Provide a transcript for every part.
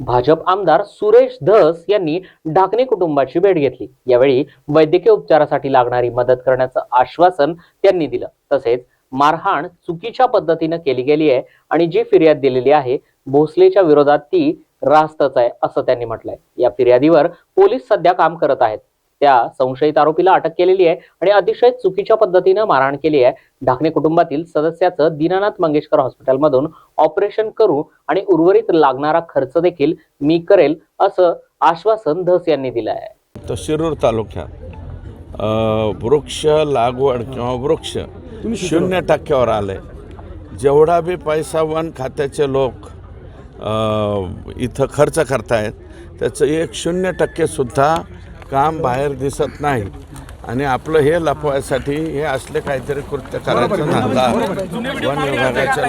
भाजप आमदार सुरेश धस यांनी ढाकणे कुटुंबाची भेट घेतली. यावेळी वैद्यकीय उपचारासाठी लागणारी मदत करण्याचं आश्वासन त्यांनी दिलं. तसेच मारहाण चुकीच्या पद्धतीनं केली गेली आहे आणि जी फिर्याद दिलेली आहे भोसलेच्या विरोधात ती रास्तच आहे असं त्यांनी म्हटलंय. या फिर्यादीवर पोलीस सध्या काम करत आहेत. त्या संशयित आरोपीला अटक केलेली आहे आणि अतिशय चुकीच्या पद्धतीनं मारहाण केली आहे. ढाकणे कुटुंबातील सदस्याचं दीनानाथ मंगेशकर हॉस्पिटलमधून ऑपरेशन करू आणि उर्वरित लागणारा खर्च देखील मी करेल असं आश्वासन धस यांनी दिलं आहे. तर शिरूर तालुक्यात वृक्ष लागवड किंवा वृक्ष शून्य टक्क्यावर आले जेवढा बी पैसा वन खात्याचे लोक इथं खर्च करतायत त्याचं एक शून्य टक्केसुद्धा काम बाहेर दिसत नाही. आणि आपलं हे लपवायसाठी हे असले काहीतरी कृत्य करायचं धंदा वन विभागाच्या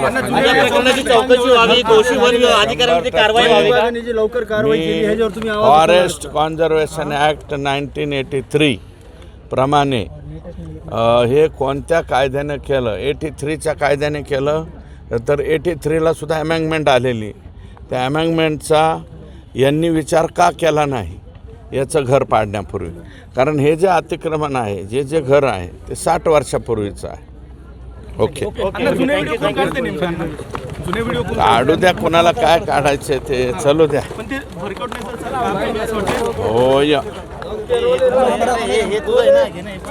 forest conservation act nineteen eighty three प्रमाणे हे कोणत्या कायद्यानं केलं? एटी थ्रीच्या कायद्याने केलं? तर एटी थ्रीला सुद्धा अमेंगमेंट आलेली. त्या अमेंगमेंटचा यांनी विचार का केला नाही? याचं घर पाडण्यापूर्वी कारण हे जे अतिक्रमण आहे जे जे घर आहे ते साठ वर्षापूर्वीचं आहे ओके काढू द्या कोणाला काय काढायचं ते चलू द्या हो या